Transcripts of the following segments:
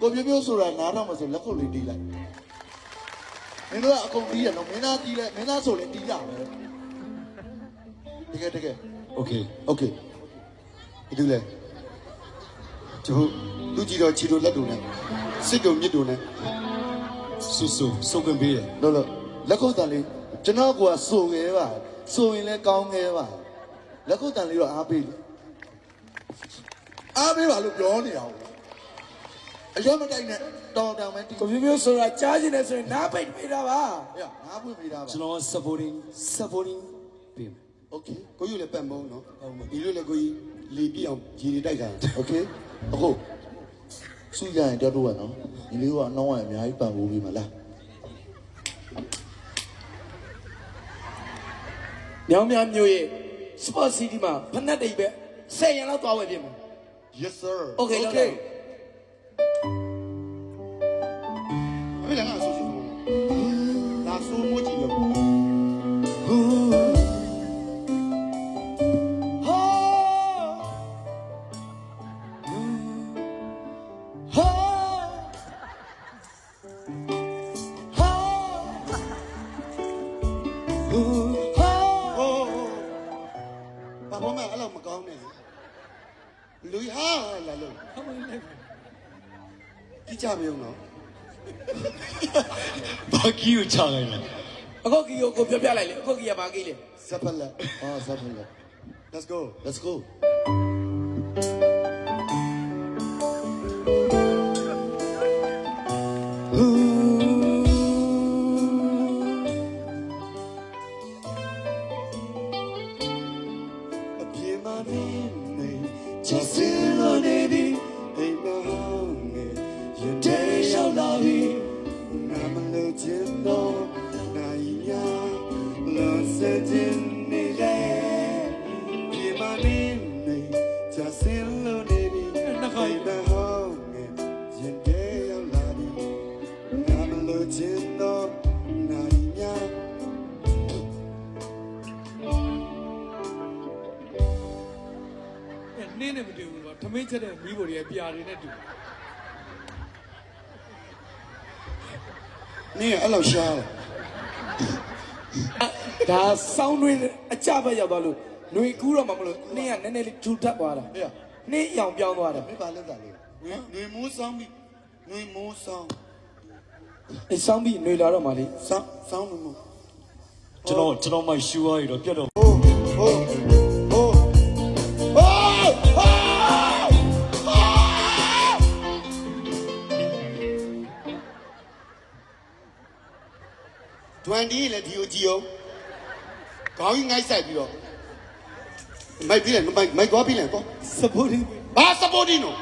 ကိုပြပြဆိုတာနားတော့မဆိုလက်ခုပ်လေးတီးလိုက်မင်းတို့ကအကုန်တီးရနော်မင်းသားတီးလိုက်မင်းသားဆိုရင်တီးရမယ်တကယ်တကယ် โอเค โอเคဒီလိုလေကျိုးလူကြီးတော်ချီတို့လက်တို့နဲ့စစ်တို့မြစ်တို့နဲ့ ဆူဆူစုံပင်ပေးတယ် လို့လို့လက်ခုပ်တန်လေးကျွန်တော်ကစုံခဲ့ပါစုံရင်လည်းကောင်းခဲ့ပါလက်ခုပ်တန်လေးတော့အားပေးလို့အားပေးပါလို့ပြောနေအောင် အရွက်မတိုက်နဲ့တော်တော်ပဲတီးကိုပြိုးပြိုးဆိုတာကြားကျင်တယ်ဆိုရင်နားပိတ်ပေးတာပါအေးငါ့ဖွင့်ပေးတာပါကျွန်တော် supporting supporting ပေးမယ် okay ကိုကြီးလည်းပတ်မုံနော်ဒီလိုလည်းကိုကြီးလေပြည့်အောင်ဂျီတွေတိုက်ကြတယ် okay အခုစူးကြရင်တက်တော့ရနော်ဒီလေးကအနှောင်းရအများကြီးပန်ဖို့ပြီးမှာလားညောင်မြမျိုးရဲ့ sport city မှာဖက်နှက်တိတ်ပဲ10ရန်လောက်သွားဝယ်ပြင်မယ် yes sir okay okay ကြည့်ကြမအောင်နော်ဘာကီကိုချလိုက်တယ်အခုကီကိုကိုပြောပြလိုက်လေအခုကီကဘာကီလဲဇပ်ဖလက်အော်ဇပ်ဖလက် let's go let's go နေလေပြေမနေနေချစ်စလို့နေပြီအိမ်မဟုတ်နေရင်တဲရောက်လာပြီငါမလို့ချင်တော့နိုင်ရနင်းနဲ့မတူဘူးတော့ထမင်းချက်တဲ့မီးပေါ်တွေပြာတွေနဲ့တူနင်းအဲ့လိုရှားတယ် ဒါစောင်းတွင်းအကြဘက်ရောက်သွားလို့ຫນွေကူးတော့မှမလို့နင်းကနည်းနည်းလေးထူထပ်သွားတာ ဟေ့ နင်းရောင်ပြောင်းသွားတာ မင်းပါလက်တာလေးငွေငွေမိုးဆောင်ပြီငွေမိုးဆောင် အဲစောင်းပြီးຫນွေလာတော့မှလေ ဆောင်းဆောင်းမိုး ကျွန်တော်ကျွန်တော်မှရှူရရတော့ပြတ်တော့ ဟိုးဟိုးဟိုးဟိုး20လေဒီကိုကြည့်အောင် ခေါင်းကြီးငိုက်ဆိုင်ပြီးတော့မိုက်ပြီးလေမိုက်မိုက်သွားပြီးလေကော supporting ဘာ supporting နော်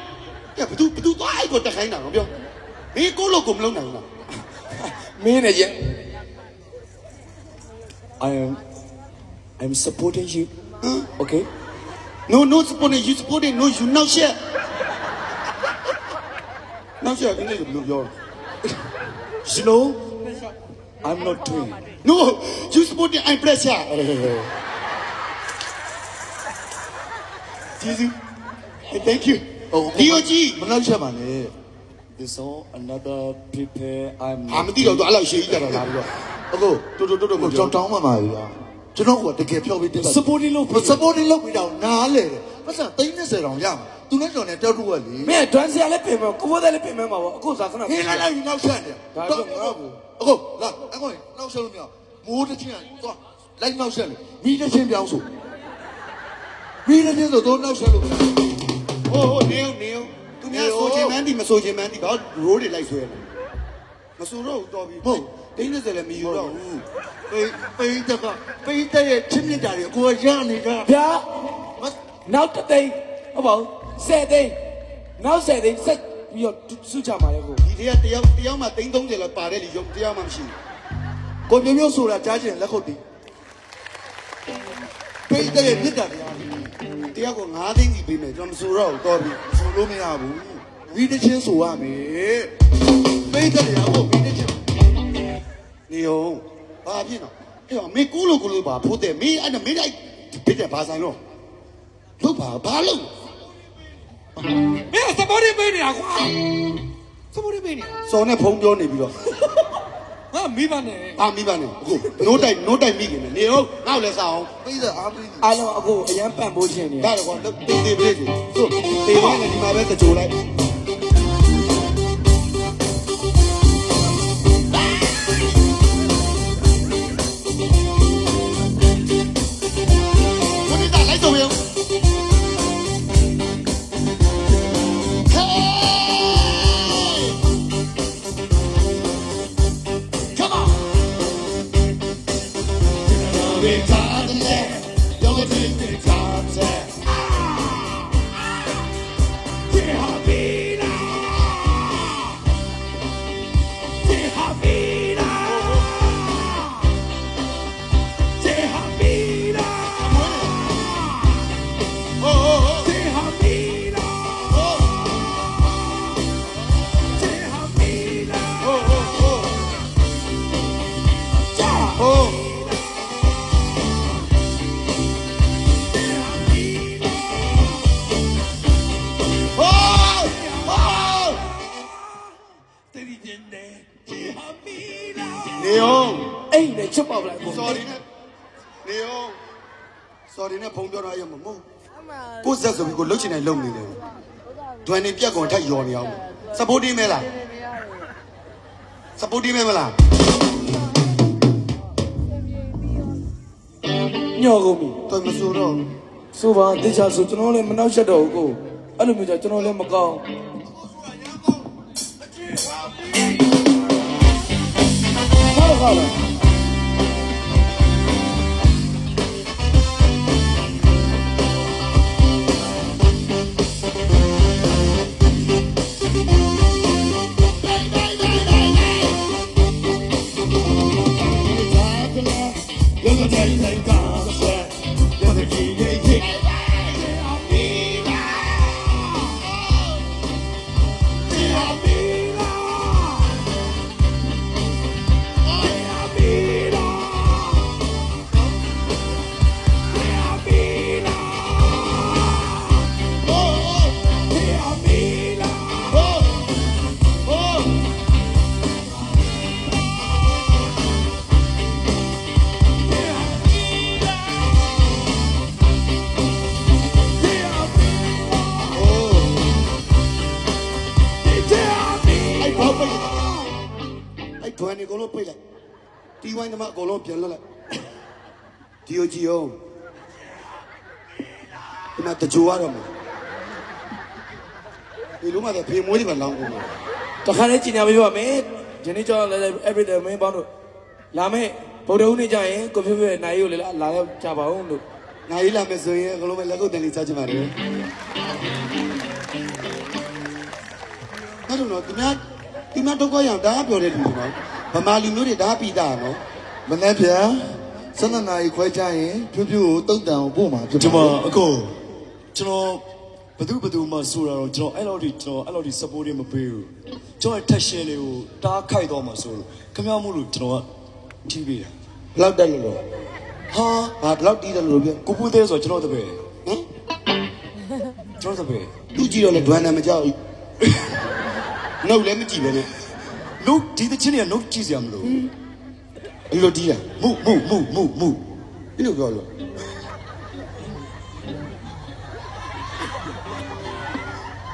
ကဲဘသူဘသူသွားအဲ့ကိုတက်ခိုင်းတာနော်ပြောမင်းကိုလို့ကိုမလုံးနိုင်ဘူးလားမင်းနဲ့ရင် I am I'm supporting you okay No, no supporting, you supporting, no, you now share. Now share, cái này là blue your. you know I'm not doing No, you supporting, I'm pressure. Jesus, thank you. Oh, DOG. မနောက်ချက်ပါနဲ့ this all another prepare I'm အာမသိတော့သူအဲ့လောက်ရှေ့ကြီးကြတော့လာပြီးတော့အခုတူတူတူတူကိုကြောက်တောင်းမှမှာပြီလားကျွန်တော်ကတကယ်ဖြောက်ပြီးတက် supporting လို့ supporting လုပ်ပြီးတော့နားလေတယ် ပတ်စံ30တောင်ရမှာသူနဲ့ကျွန်တော်နဲ့တောက်တူကလေမင်းဒွန်စီရလည်းပြင်မယ်ကိုဘိုးလည်းပြင်မယ်မှာပေါ့အခုစားခဏဟင်းလာလာနောက်ဆက်တယ်ဒါတော့ငါ့ကိုအခုလာအခုနောက်ဆက်လို့မရမိုးတစ်ချင်းသွားလိုက်နောက်ဆက်လို့မီးတစ်ချင်းပြောင်းဆိုမီးတစ်ချင်းဆိုတော့နောက်ဆက်လို့ဟိုဟိုနေနေသူများဆိုချင်မှန်းဒီမဆိုချင်မှန်းဒီဘာရိုးတွေလိုက်ဆွဲတယ်မဆိုတော့တော်ပြီဟုတ်တင်းနေစလည်းမီးရောတော့ဘူးပိပိတကပိတရဲ့ချင်းမြင့်တာတွေကိုရနေတာဗျာ နောက်တစ်သိန်းဟုတ်ပါဘူးဆယ်သိန်းနောက်ဆယ်သိန်းဆက်ပြီးတော့စုချမှာလေကိုဒီတည်းကတယောက်တယောက်မှ330လောက်ပါတဲ့လူရုပ်တယောက်မှမရှိဘူးကိုမျိုးမျိုးဆိုတာကြားချင်လက်ခုပ်တီးပိတရဲ့မြင့်တာတရားတယောက်ကို9သိန်းစီပေးမယ်ကျွန်တော်မဆိုတော့တော်ပြီဆိုလို့မရဘူးဝီတချင်းဆိုရမယ်ပိတရဲ့ဟိုဝီတချင်းနေအောင်ဘာဖြစ်နော်အဲ့တော့မင်းကူးလို့ကူးလို့ပါဖို့တဲ့မင်းအဲ့ဒါမင်းလိုက်ဖြစ်တဲ့ဘာဆိုင်တော့ လို့ပါဘာလို့မင်းစပေါ်တင်ပေးနေတာကွာစပိုးပေးနေစော်နဲ့ဖုံးပြောနေပြီးတော့ငါမိဘနဲ့အာမိပါနဲ့အခုနိုးတိုက်နိုးတိုက်မိခင်နေနေဟုတ်ငါ့ကိုလည်းစားအောင်ပြီးတော့အာမိအားလုံးအခုအရန်ပန့်ပိုးခြင်းနေဒါတော့တေးသေးပြေးစီဆိုတေးဝိုင်းနဲ့ဒီမှာပဲတကြိုလိုက်ကို We're left. Don't you. ချစ်ပေါက်လိုက်ကို sorry နဲ့နေအောင် sorry နဲ့ဖုံးပြောတော့ရမှာမဟုတ်ကိုဆက်ဆိုပြီးကိုလှုပ်ချင်တယ်လှုပ်နေတယ်ဒွန်နေပြက်ကုန်ထက်ယော်နေအောင် support တင်းမဲလား support တင်းမဲမလားညော်ကုန်ပြီတော်မဆိုတော့ဆိုပါတေချာဆိုကျွန်တော်လည်းမနှောက်ရက်တော့ဘူးကိုအဲ့လိုမျိုးကြကျွန်တော်လည်းမကောင်းဟုတ်ကဲ့လား မားအကုန်လုံးပြန်လွတ်လိုက်ဒီယိုဂျီအောင်ဒီမှာတကြိုရတော့မယ်ဒီလိုမှတော့ဖေမွေးတွေပါလောင်းကုန်တယ်တခါလေးကျင်ညာပေးပါမယ်ဒီနေ့ကျောင်းလည်း everyday မင်းပေါင်းတို့လာမယ်ဗုဒ္ဓဦးနေ့ကျရင်ကိုဖြိုးဖြိုးရဲ့နိုင်ကိုလည်းလာရောက်ကြပါဦးလို့နိုင်လာမယ်ဆိုရင်အကုန်လုံးပဲလက်ကုပ်တန်လေးစားချင်ပါတယ်အဲ့တော့ဒီများဒီများတော့ကြောင်ဒါပြောတဲ့လူတွေနော်ဗမာလူမျိုးတွေဒါပြီးသားနော် မနေ့ပြန်ဆက်နနာရီခွဲကြရင်ဖြူဖြူကိုတုတ်တန်ကိုပို့မှာဖြစ်ကျွန်ပါမအကိုကျွန်တော်ဘသူဘသူမှဆိုတာတော့ကျွန်တော်အဲ့လိုဒီကျွန်တော်အဲ့လိုဒီ support မပေးဘူးကျွန်တော် tension လေးကိုတားခိုက်တော့မှဆိုလို့ခမရမို့လို့ကျွန်တော်ကတီးပေးတာဘလောက်တက်လို့လို့ဟာဟာဘလောက်တီးတယ်လို့ပြောကိုပူသေးဆိုကျွန်တော်တပည့်ဟမ်ကျွန်တော်တပည့်သူကြည့်တော့လေဒွမ်နာမကြောက်ဘူးနှုတ်လည်းမကြည့်ပဲနဲ့လို့ဒီတချင်းတွေက note ကြည့်စရာမလို အဲ့လိုတီးတာမှုမှုမှုမှုမှုဘယ်လိုပြောလို့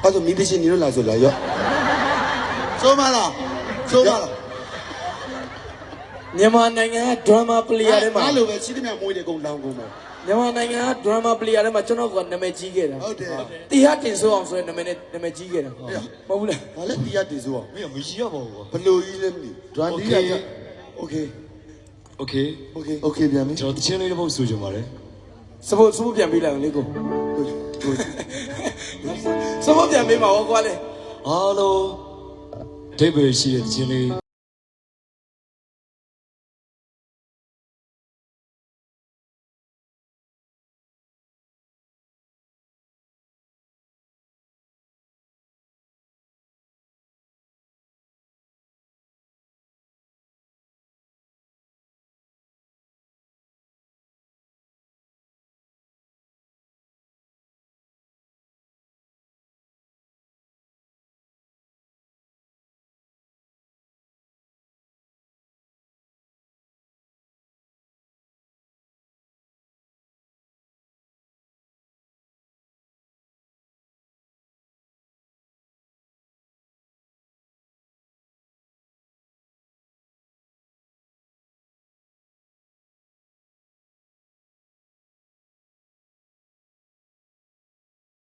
အဲ့တော့မိပရှင်နေလို့လာဆိုလာရော့ဆိုမလားဆိုမလားမြန်မာနိုင်ငံက drama player ထဲမှာအဲ့လိုပဲရှိသမျှမွေးတယ်ကုန်လောင်းကုန်ပါမြန်မာနိုင်ငံက drama player ထဲမှာကျွန်တော်ကနာမည်ကြီးခဲ့တာဟုတ်တယ်တီဟာတင်ဆိုအောင်ဆိုရင်နာမည်နဲ့နာမည်ကြီးခဲ့တာမဟုတ်ဘူးလားဘာလဲတီးရတည်ဆိုအောင်မင်းကမကြီးရပါဘူးကွာဘလို့ကြီးလဲမသိဒွမ်ဒီက โอเค okay โอเค โอเคပြန်ပြီ ကျွန်တော်တချင်းလေးတစ်ပုတ်ဆိုချင်ပါတယ် စပို့စပို့ပြန်ပေးလိုက်အောင်လေကိုစပို့ပြန်ပေးမှာဟောကွာလေ အားလုံးဒိဗေရှိတဲ့တချင်းလေး